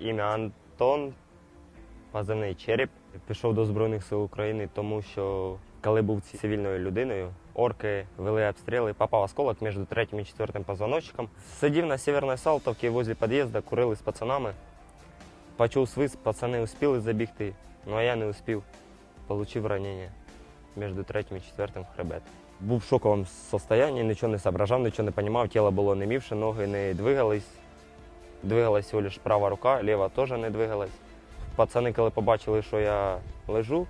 Ім'я Антон, позивний череп. Пішов до Збройних сил України, тому що коли був цивільною людиною, орки вели обстріли, попав осколок між третім і четвертим позвоночником. Сидів на Северній Салтовці возле під'їзду, курили з пацанами. Почув свист, пацани успіли забігти, ну а я не успів. Получив ранення між третім і четвертим хребет. Був в шоковому стані, нічого не соображав, нічого не розумів, тіло було не мівше, ноги не двигались. Двигалась всього лише права рука, ліва теж не двигалась. Пацани, коли побачили, що я лежу,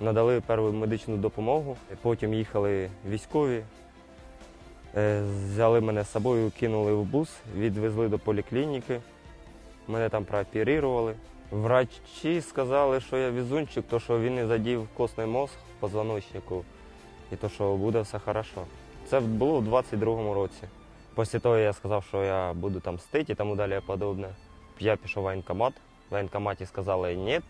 надали першу медичну допомогу. Потім їхали військові, е, взяли мене з собою, кинули в бус, відвезли до поліклініки. Мене там прооперували. Врачі сказали, що я візунчик, то що він не задів костний мозг позвоночнику і то, що буде все хорошо. Це було в 22-му році. Після того я сказав, що я буду там мстити і тому далі подобне. Я пішов в воєнкомат. В воєнкоматі сказали ні.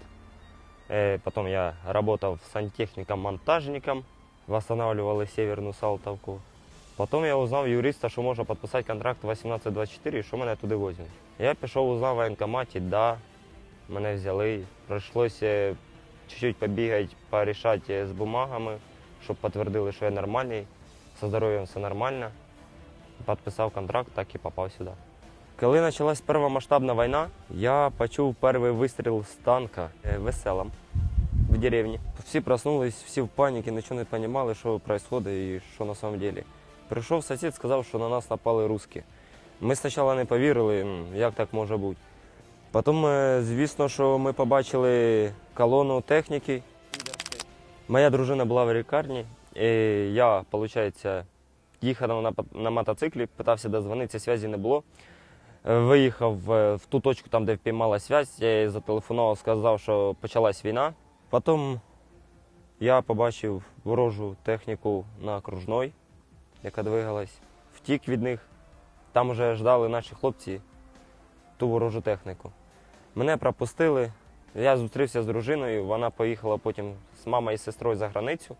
Е, Потім я працював сантехніком-монтажником, восстанавливали Северну Салтовку. Потім я узнав юриста, що можна підписати контракт 1824 і що мене туди візьмуть. Я пішов, узнав в воєнкоматі, да, мене взяли. Прийшлося чуть-чуть побігати, порішати з бумагами, щоб підтвердили, що я нормальний, зі здоров'ям все нормально. Підписав контракт, так і попав сюди. Коли почалась повномасштабна війна, я почув перший вистріл з танка е, веселом в деревні. Всі проснулись, всі в паніці, нічого не розуміли, що відбувається і що на самом деле. Прийшов сусід, сказав, що на нас напали русські. Ми спочатку не повірили, як так може бути. Потім, е, звісно, що ми побачили колону техніки. Моя дружина була в лікарні, і я, виходить, їхав на, на мотоциклі, питався дозвонитися, зв'язку не було. Е, Виїхав е, в ту точку, там, де впіймала зв'язь, я їй зателефонував, сказав, що почалась війна. Потім я побачив ворожу техніку на окружной, яка двигалась, втік від них. Там вже ждали наші хлопці ту ворожу техніку. Мене пропустили. Я зустрівся з дружиною, вона поїхала потім з мамою і сестрою за границю.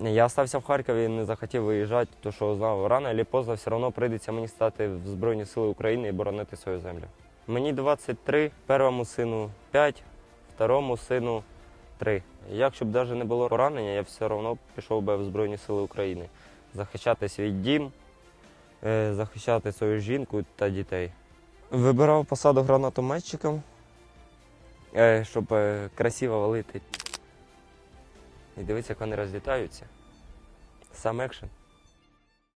Я залишився в Харкові, не захотів виїжджати, тому що знав, рано чи поздно все одно прийдеться мені стати в Збройні Сили України і боронити свою землю. Мені 23, першому сину 5, второму сину 3. Якщо б навіть не було поранення, я все одно пішов би в Збройні Сили України. Захищати свій дім, е, захищати свою жінку та дітей. Вибирав посаду гранатометчиком, е, щоб е, красиво валити. І дивись, як вони розлітаються. Сам екшен.